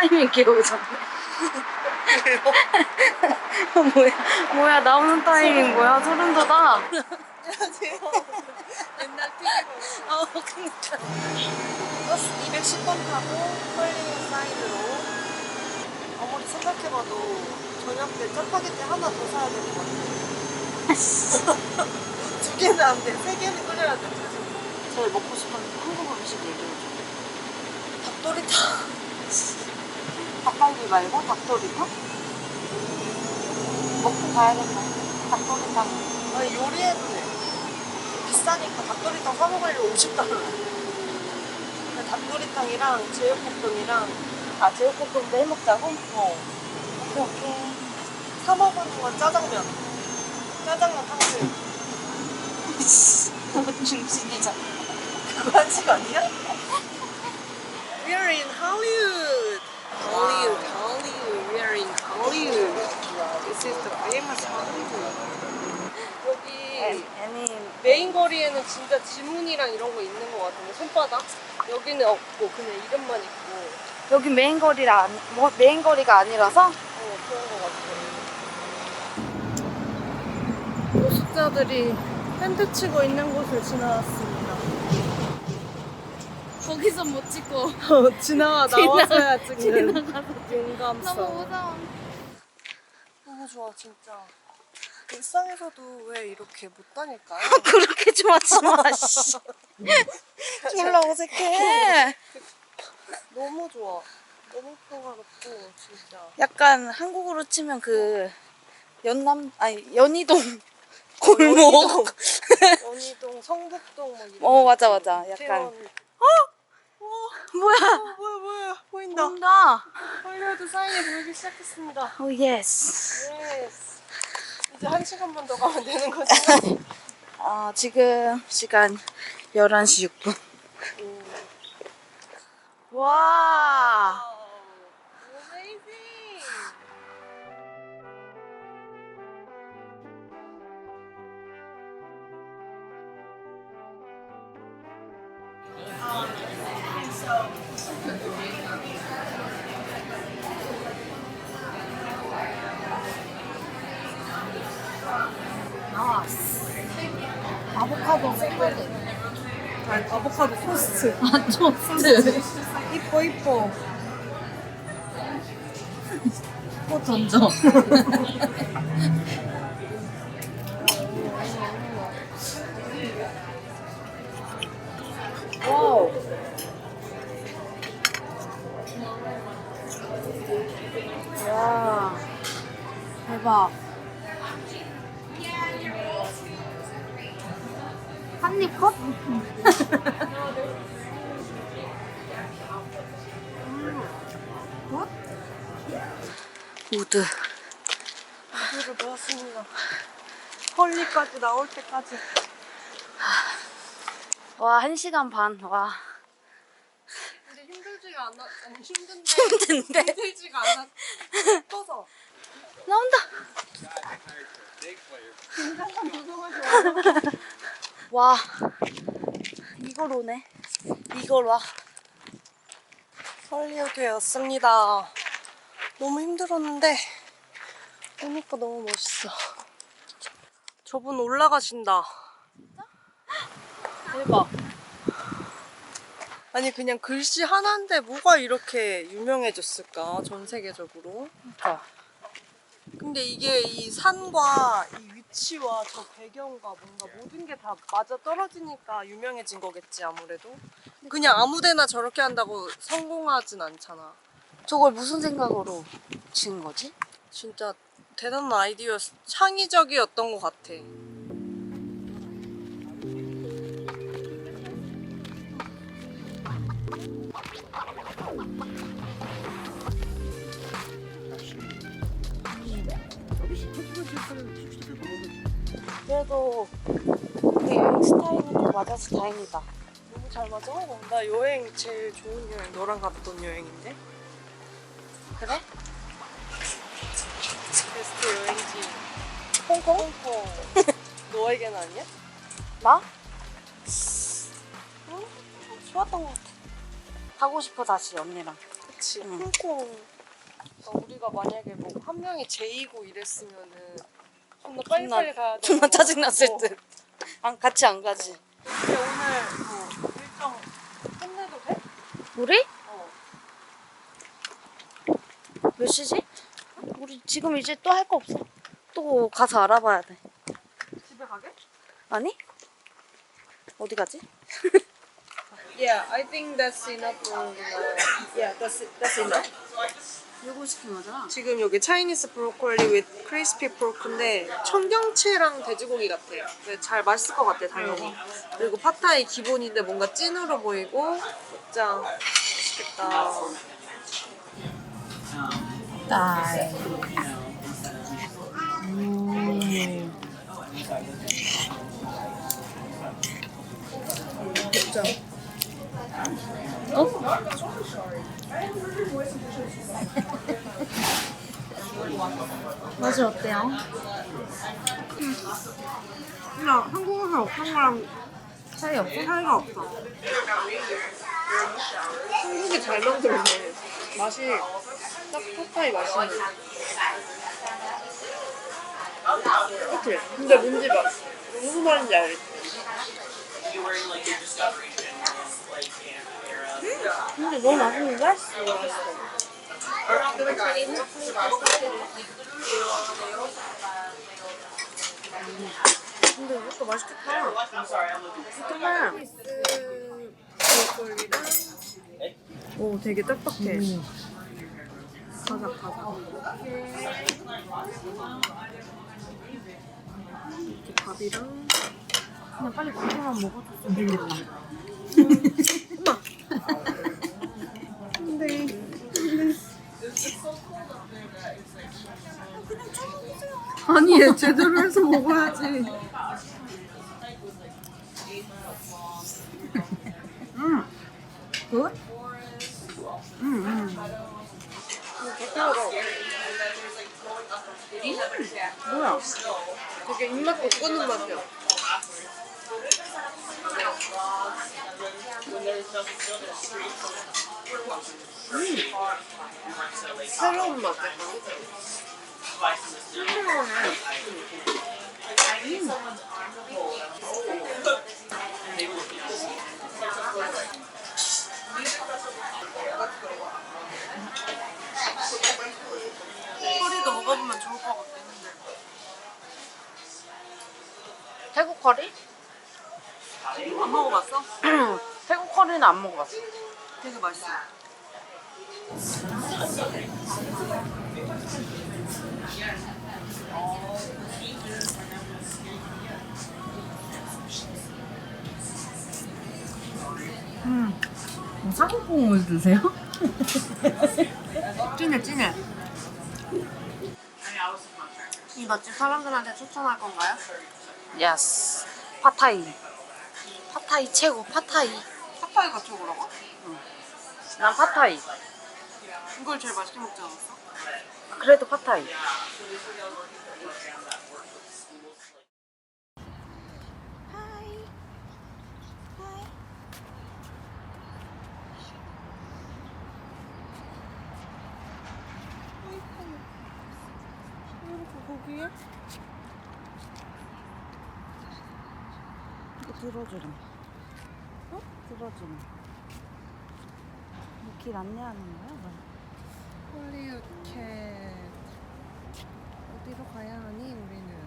타이밍 귀여워졌네. 뭐야, 뭐야, 나오는 타이밍 뭐야, 소름 돋아. 안녕하세요. 옛날 TV 어, 그니까. 버스 210번 타고 컬링 사인으로 아무리 생각해봐도 저녁 때 짜파게티 하나 더 사야 될것 같아. 두 개는 안 돼. 세 개는 끓여야 돼. 그래서 제일 먹고 싶은 한국 음식 얘기해줘. 닭도리탕. 닭갈비 말고 닭도리탕? 먹고 가야겠다. 닭도리탕. 아니 요리해도 돼. 비싸니까 닭도리탕 사 먹으려고 50달러. 닭도리탕이랑 제육볶음이랑 아, 제육볶음도 해 먹자고? 어. 오케이, 오케이. 사 먹은 건 짜장면. 짜장면 탕수육. 너무 중심이잖아. 그거 한식 아니야? We're in Hollywood. Hollywood, Hollywood. We're in Hollywood. This is the famous Hollywood. 여기 애니 메인 거리에는 진짜 지문이랑 이런 거 있는 것 같은데 손바닥? 여기는 없고 그냥 이름만 있고 여기 메인 거리라 뭐 메인 거리가 아니라서 어 그런 것 같아. 노숙자들이 텐트 치고 있는 곳을 지나왔습니다. 거기서 못 찍고 어, 지나가 나와서야 찍는 지나가서 용감성. 무서워. 너무 좋아 진짜. 일상에서도 왜 이렇게 못 다닐까요? 그렇게 좋아하지 마. 씨. 졸라 어색해. 너무 좋아. 너무 평화롭고 진짜. 약간 한국으로 치면 그 연남 아니 연희동 골목. 연희동, 성북동 뭐 이런. 어, 맞아, 거. 맞아. 약간. 태원. 뭐야? 어, 뭐야 뭐야 보인다. 온다. 헐리우드 사인이 보이기 시작했습니다. 오 예스. 예스. 이제 한 시간만 더 가면 되는 거지. 어, 지금 시간 11시 6분. 와. 아보카도 스프레드. 아보카도 토스트. 아, 토스트. 이뻐 이뻐. 또 던져. 와우. 와. 대박. 한입 컷? 우드. 물을 배웠습니다. 헐리까지 나올 때까지. 와, 한 시간 반. 와. 근데 힘들지가 않아. 아니 힘든데. 힘든데? 힘들지가 않아. 떠서. 나온다. 긴장감 조성을 좋아. 와. 이걸 오네. 이걸 와. 헐리우드였습니다. 너무 힘들었는데 오니까 너무 멋있어. 저분 올라가신다. 대박. 아니 그냥 글씨 하나인데 뭐가 이렇게 유명해졌을까 전 세계적으로. 그러니까. 근데 이게 이 산과 이 위치와 저 배경과 뭔가 모든 게 다 맞아 떨어지니까 유명해진 거겠지 아무래도. 그냥 아무데나 저렇게 한다고 성공하진 않잖아. 저걸 무슨 생각으로 지은 거지? 진짜 대단한 아이디어 창의적이었던 것 같아. 그래도 우리 여행 스타일은 좀 맞아서 다행이다. 너무 잘 맞아. 나 여행 제일 좋은 여행 너랑 갔던 여행인데 그래? 베스트 여행지 홍콩? 홍콩. 너에겐 아니야? 나? 응? 좋았던 것 같아. 가고 싶어 다시 언니랑. 그치. 응. 홍콩. 그러니까 우리가 만약에 뭐 한 명이 제이고 이랬으면은 존나 빨리빨리 가야 돼. 존나 짜증났을 어. 듯. 안 같이 안 가지. 근데 오늘 뭐 일정 끝내도 돼? 우리? 어. 몇 시지? 우리 지금 이제 또 할 거 없어. 또 가서 알아봐야 돼. 집에 가게? 아니? 어디 가지? Yeah, I think that's enough for Yeah, that's that's enough. 요거 시킨 거잖아. 지금 여기 차이니스 브로콜리 with 크리스피 포크인데 청경채랑 돼지고기 같아. 근데 잘 맛있을 것 같아 당연히. 그리고 팟타이 기본인데 뭔가 찐으로 보이고 진짜 맛있겠다. 딸. 진짜. 어? 맛이 어때요? 그냥 한국에서 어떤 거랑 차이 없어? 차이가 없어. 한국이 잘 만들었네. 맛이 딱 팟타이 맛이네. 그치? 근데 뭔지 막 무슨 말인지 알지? 근데 너무 맛있는데? 근데 이것도 맛있겠다. 브로콜리랑 오 되게 딱딱해. 바삭 바삭. 이렇게 밥이랑 그냥 빨리 고기만 먹어줬으면 되겠다. 아니, 얘 제대로 해서 먹어야지. 음. 굿? 음, 음. 뭐야? 되게 입맛 돋구는 맛이야. 음. 새로운 맛. 커리도 먹어보면 좋을 것 같긴 한데. 태국 커리? 안 먹어봤어? 태국 커리는 안 먹어봤어. 되게 맛있어. 사골국물 드세요? 진해 진해. 이 맛집 사람들한테 추천할 건가요? 예스. 파타이. 파타이 최고, 파타이. 같이 오라고? 난 파타이. 이걸 제일 맛있게 먹지 않았어? 그래도 파타이. 들어주렴. 어? 들어주렴. 길 안내하는 거야? 뭐야? 홀리우드 캣 어디로 가야 하니 우리는?